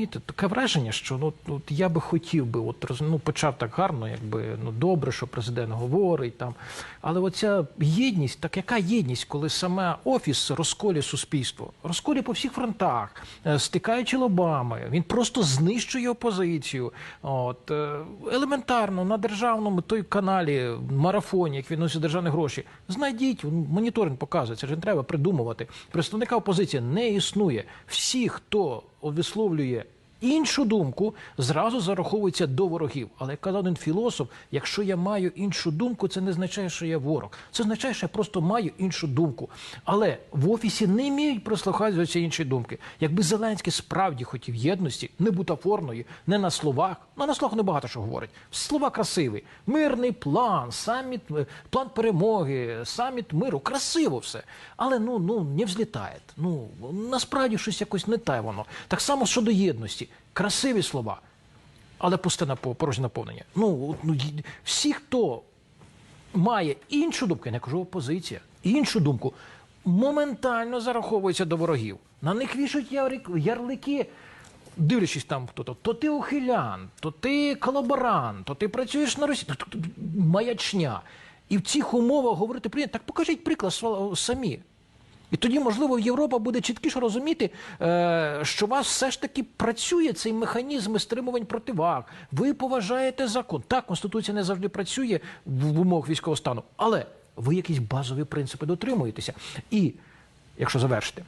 розумієте, таке враження, що ну от я би хотів би, от ну, почав так гарно, якби ну добре, що президент говорить там. Але оця єдність, так яка єдність, коли саме офіс розколює суспільство, розколює по всіх фронтах, е, стикаючи лобами, він просто знищує опозицію. От е, елементарно на державному той каналі марафоні, як він носить державні гроші, знайдіть моніторинг показує. Це ж не треба придумувати. Представника опозиції не існує. Всі, хто висловлює іншу думку, зразу зараховуються до ворогів. Але як казав один філософ, якщо я маю іншу думку, це не означає, що я ворог. Це означає, що я просто маю іншу думку. Але в офісі не вміють прослухати до цієї іншої думки. Якби Зеленський справді хотів єдності, не бутафорної, не на словах. Ну на словах небагато що говорить. Слова красиві. Мирний план, саміт, е, план перемоги, саміт миру. Красиво все. Але ну, ну не взлітає. Ну насправді щось якось не те воно. Так само щодо єдності. Красиві слова, але пусте порожнє наповнення. Ну, ну всі, хто має іншу думку, я не кажу опозиція, іншу думку, моментально зараховується до ворогів. На них вішають ярлики, дивлячись там хто-то, то ти ухилян, то ти колаборант, то ти працюєш на Росії, то- то- то маячня. І в цих умовах говорити прийнято, так покажіть приклад самі. І тоді, можливо, Європа буде чіткіше розуміти, е, що у вас все ж таки працює цей механізм стримувань противаг. Ви поважаєте закон. Так, Конституція не завжди працює в умовах військового стану, але ви якісь базові принципи дотримуєтеся. І, якщо завершити,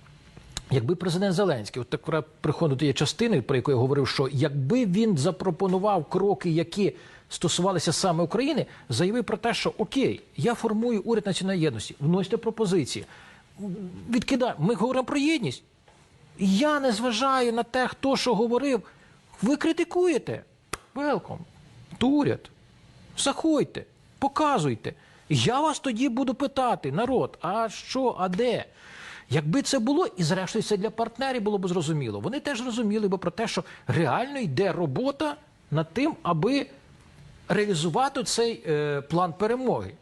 Якби президент Зеленський, от так приходить до тієї частини, про яку я говорив, що якби він запропонував кроки, які стосувалися саме України, заявив про те, що окей, я формую уряд національної єдності, вносьте пропозиції. Відкидай. Ми говоримо про єдність. Я не зважаю на те, хто що говорив. Ви критикуєте. Велком. То уряд. Заходьте, показуйте. Я вас тоді буду питати, народ, а що, а де? Якби це було, і зрештою це для партнерів було б зрозуміло. Вони теж розуміли б про те, що реально йде робота над тим, аби реалізувати цей е, план перемоги.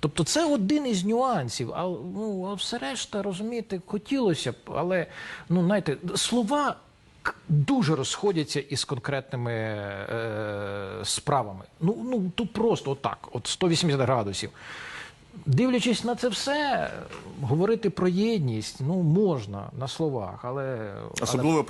Тобто це один із нюансів. А, ну, а все решта, розумієте, хотілося б, але ну, знаєте, слова дуже розходяться із конкретними е, справами. Ну, ну то просто отак, от 180 градусів. Дивлячись на це все, говорити про єдність, ну можна на словах, але Особливо